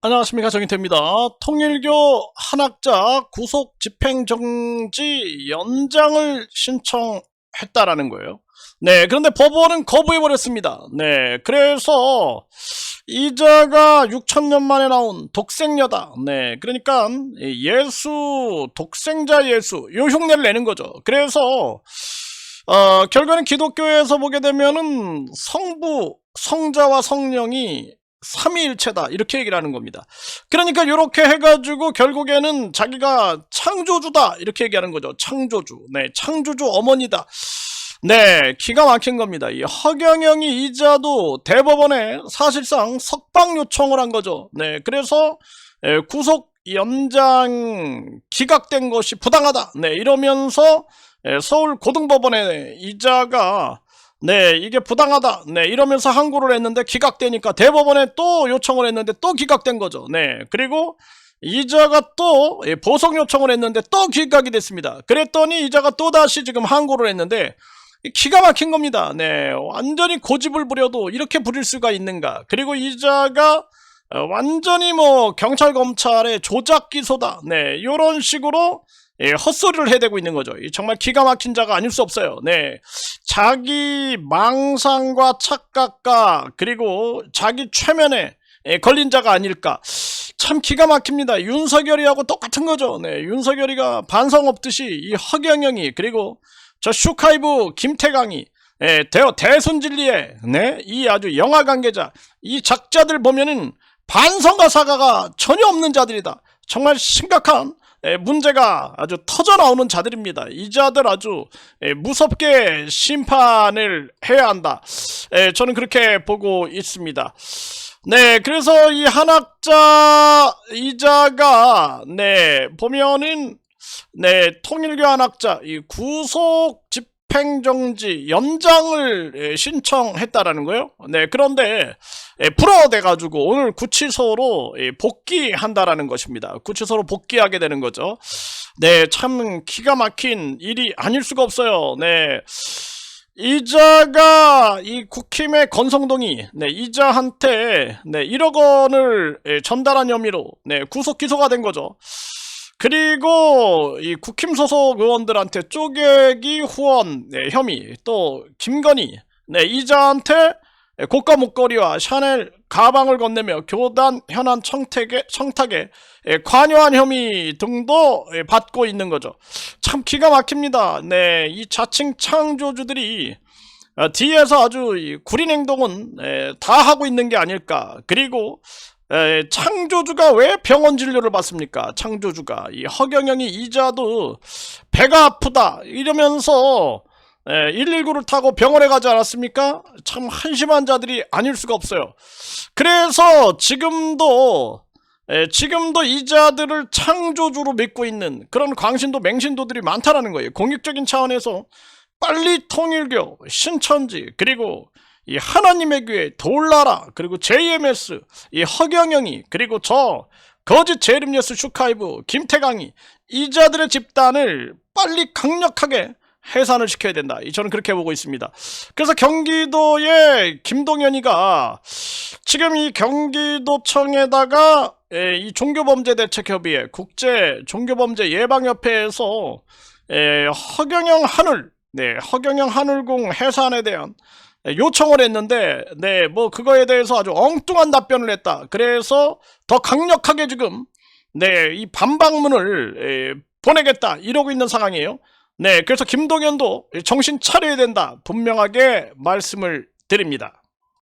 안녕하십니까 정인태입니다. 통일교 한학자 구속 집행정지 연장을 신청했다라는 거예요. 네, 그런데 법원은 거부해버렸습니다. 네, 그래서 이자가 6천년 만에 나온 독생녀다. 네, 그러니까 예수, 독생자 예수, 요 흉내를 내는 거죠. 그래서 어, 결과는 기독교에서 보게 되면은 성부, 성자와 성령이 삼위일체다 이렇게 얘기를 하는 겁니다. 그러니까 이렇게 해가지고 결국에는 자기가 창조주다 이렇게 얘기하는 거죠. 창조주, 네, 창조주 어머니다. 네, 기가 막힌 겁니다. 이 허경영이 이자도 대법원에 사실상 석방 요청을 한 거죠. 네, 그래서 에, 구속 연장 기각된 것이 부당하다. 네, 이러면서 에, 서울 고등법원에 이자가 네, 이게 부당하다. 네, 이러면서 항고를 했는데 기각되니까 대법원에 또 요청을 했는데 또 기각된 거죠. 네, 그리고 이자가 또 예, 보석 요청을 했는데 또 기각이 됐습니다. 그랬더니 이자가 또 다시 지금 항고를 했는데 기가 막힌 겁니다. 네, 완전히 고집을 부려도 이렇게 부릴 수가 있는가? 그리고 이자가 어, 완전히 뭐 경찰 검찰의 조작 기소다. 네, 이런 식으로 예, 헛소리를 해대고 있는 거죠. 이 정말 기가 막힌 자가 아닐 수 없어요. 네. 자기 망상과 착각과 그리고 자기 최면에 예, 걸린 자가 아닐까. 참 기가 막힙니다. 윤석열이하고 똑같은 거죠. 네. 윤석열이가 반성 없듯이 이 허경영이 그리고 저 슈카이브 김태강이 예, 대, 대순진리의 네, 이 아주 영화 관계자 이 작자들 보면은 반성과 사과가 전혀 없는 자들이다. 정말 심각한 에, 문제가 아주 터져 나오는 자들입니다. 이 자들 아주 에, 무섭게 심판을 해야 한다. 에, 저는 그렇게 보고 있습니다. 네, 그래서 이 한학자 이자가 네 보면은 네 통일교 한학자 이 구속 집 행정지 연장을 에, 신청했다라는 거예요. 네, 그런데 예, 불어돼가지고 오늘 구치소로 예, 복귀한다라는 것입니다. 구치소로 복귀하게 되는 거죠. 네, 참 기가 막힌 일이 아닐 수가 없어요. 네. 이자가 이 국힘의 건성동이 네, 이자한테 네, 1억 원을 예, 전달한 혐의로 네, 구속 기소가 된 거죠. 그리고 이 국힘 소속 의원들한테 쪼개기 후원 네, 혐의 또 김건희 네, 이자한테 고가 목걸이와 샤넬 가방을 건네며 교단 현안 청탁에, 청탁에 예, 관여한 혐의 등도 예, 받고 있는 거죠. 참 기가 막힙니다. 네, 이 자칭 창조주들이 어, 뒤에서 아주 이 구린 행동은 예, 다 하고 있는 게 아닐까. 그리고 에, 창조주가 왜 병원 진료를 받습니까? 창조주가 이 허경영이 이자도 배가 아프다 이러면서 119를 타고 병원에 가지 않았습니까? 참 한심한 자들이 아닐 수가 없어요. 그래서 지금도 에, 지금도 이 자들을 창조주로 믿고 있는 그런 광신도 맹신도들이 많다라는 거예요. 공익적인 차원에서 빨리 통일교, 신천지 그리고 이 하나님의 교회, 돌나라 그리고 JMS, 이 허경영이 그리고 저 거짓 제림예스 슈카이브, 김태강이 이 자들의 집단을 빨리 강력하게 해산을 시켜야 된다. 이 저는 그렇게 보고 있습니다. 그래서 경기도의 김동연이가 지금 이 경기도청에다가 에, 이 종교범죄대책협의회 국제 종교범죄 예방협회에서 에, 허경영 하늘, 네 허경영 하늘공 해산에 대한 요청을 했는데, 네, 뭐, 그거에 대해서 아주 엉뚱한 답변을 했다. 그래서 더 강력하게 지금, 네, 이 반박문을 에, 보내겠다. 이러고 있는 상황이에요. 네, 그래서 김동연도 정신 차려야 된다. 분명하게 말씀을 드립니다.